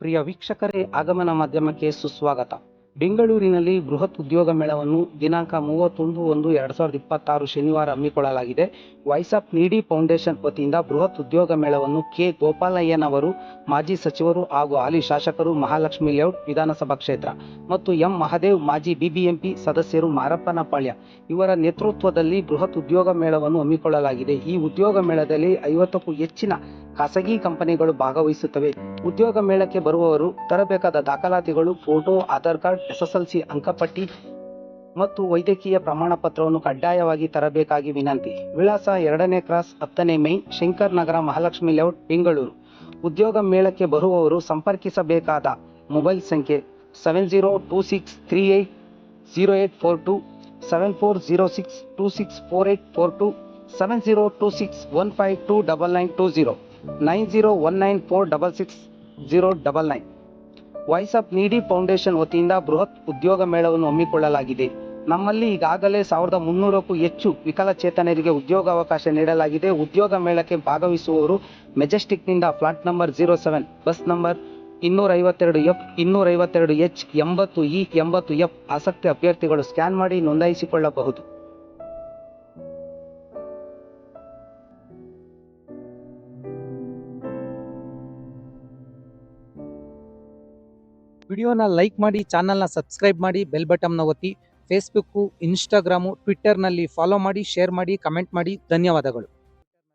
ಪ್ರಿಯ ವೀಕ್ಷಕರೇ ಆಗಮನ ಮಾಧ್ಯಮಕ್ಕೆ ಸುಸ್ವಾಗತ. ಬೆಂಗಳೂರಿನಲ್ಲಿ ಬೃಹತ್ ಉದ್ಯೋಗ ಮೇಳವನ್ನು ದಿನಾಂಕ ಮೂವತ್ತೊಂದು ಒಂದು ಎರಡ್ ಸಾವಿರದ ಇಪ್ಪತ್ತಾರು ಶನಿವಾರ ಹಮ್ಮಿಕೊಳ್ಳಲಾಗಿದೆ. ವೈಸಪ್ ನೀಡಿ ಫೌಂಡೇಶನ್ ವತಿಯಿಂದ ಬೃಹತ್ ಉದ್ಯೋಗ ಮೇಳವನ್ನು ಕೆ ಗೋಪಾಲಯ್ಯನವರು ಮಾಜಿ ಸಚಿವರು ಹಾಗೂ ಹಾಲಿ ಶಾಸಕರು ಮಹಾಲಕ್ಷ್ಮಿ ಲೇಔಟ್ ವಿಧಾನಸಭಾ ಕ್ಷೇತ್ರ ಮತ್ತು ಎಂ ಮಹದೇವ್, ಮಾಜಿ ಬಿಬಿಎಂಪಿ ಸದಸ್ಯರು ಮಾರಪ್ಪನಪಾಳ್ಯ ಇವರ ನೇತೃತ್ವದಲ್ಲಿ ಬೃಹತ್ ಉದ್ಯೋಗ ಮೇಳವನ್ನು ಹಮ್ಮಿಕೊಳ್ಳಲಾಗಿದೆ. ಈ ಉದ್ಯೋಗ ಮೇಳದಲ್ಲಿ ಐವತ್ತಕ್ಕೂ ಹೆಚ್ಚಿನ ಖಾಸಗಿ ಕಂಪನಿಗಳು ಭಾಗವಹಿಸುತ್ತವೆ. ಉದ್ಯೋಗ ಮೇಳಕ್ಕೆ ಬರುವವರು, ತರಬೇಕಾದ ದಾಖಲಾತಿಗಳು, ಫೋಟೋ, ಆಧಾರ್ ಕಾರ್ಡ್, ಎಸ್ಎಸ್ಎಲ್ಸಿ ಅಂಕಪಟ್ಟಿ ಮತ್ತು ವೈದ್ಯಕೀಯ ಪ್ರಮಾಣ ಪತ್ರವನ್ನು ಕಡ್ಡಾಯವಾಗಿ ತರಬೇಕಾಗಿ ವಿನಂತಿ. ವಿಳಾಸ ಎರಡನೇ ಕ್ರಾಸ್ ಹತ್ತನೇ ಮೈನ್ ಶಂಕರ್ ನಗರ, ಮಹಾಲಕ್ಷ್ಮಿ ಲೇಔಟ್, ಬೆಂಗಳೂರು. ಉದ್ಯೋಗ ಮೇಳಕ್ಕೆ ಬರುವವರು ಸಂಪರ್ಕಿಸಬೇಕಾದ ಮೊಬೈಲ್ ಸಂಖ್ಯೆ seven zero two six three eight zero eight four two, seven four zero six two six four eight four two, seven zero two six one five two double nine two zero. Nine zero one nine four double six zero double nine. Voice of needy foundation ವತಿಯಿಂದ ಬೃಹತ್ ಉದ್ಯೋಗ ಮೇಳವನ್ನು ಹಮ್ಮಿಕೊಳ್ಳಲಾಗಿದೆ. ನಮ್ಮಲ್ಲಿ ಈಗಾಗಲೇ ಸಾವಿರದ ಮುನ್ನೂರಕ್ಕೂ ಹೆಚ್ಚು ವಿಕಲಚೇತನರಿಗೆ ಉದ್ಯೋಗಾವಕಾಶ ನೀಡಲಾಗಿದೆ. ಉದ್ಯೋಗ ಮೇಳಕ್ಕೆ ಭಾಗವಹಿಸುವವರು ಮೆಜೆಸ್ಟಿಕ್ನಿಂದ flat number zero seven, bus number ಇನ್ನೂರ ಐವತ್ತೆರಡು ಎಫ್ ಇನ್ನೂರ ಐವತ್ತೆರಡು ಎಚ್ ಎಂಬತ್ತು ಇ ಎಂಬತ್ತು ಎಫ್. ಆಸಕ್ತಿ ಅಭ್ಯರ್ಥಿಗಳು ಸ್ಕ್ಯಾನ್ ಮಾಡಿ ನೋಂದಾಯಿಸಿಕೊಳ್ಳಬಹುದು. ವಿಡಿಯೋನ ಲೈಕ್ ಮಾಡಿ, ಚಾನಲ್ನ ಸಬ್ಸ್ಕ್ರೈಬ್ ಮಾಡಿ, ಬೆಲ್ ಬಟನ್ನ ಒತ್ತಿ, ಫೇಸ್ಬುಕ್ಕು, ಇನ್ಸ್ಟಾಗ್ರಾಮು, ಟ್ವಿಟ್ಟರ್ನಲ್ಲಿ ಫಾಲೋ ಮಾಡಿ, ಶೇರ್ ಮಾಡಿ, ಕಮೆಂಟ್ ಮಾಡಿ, ಧನ್ಯವಾದಗಳು.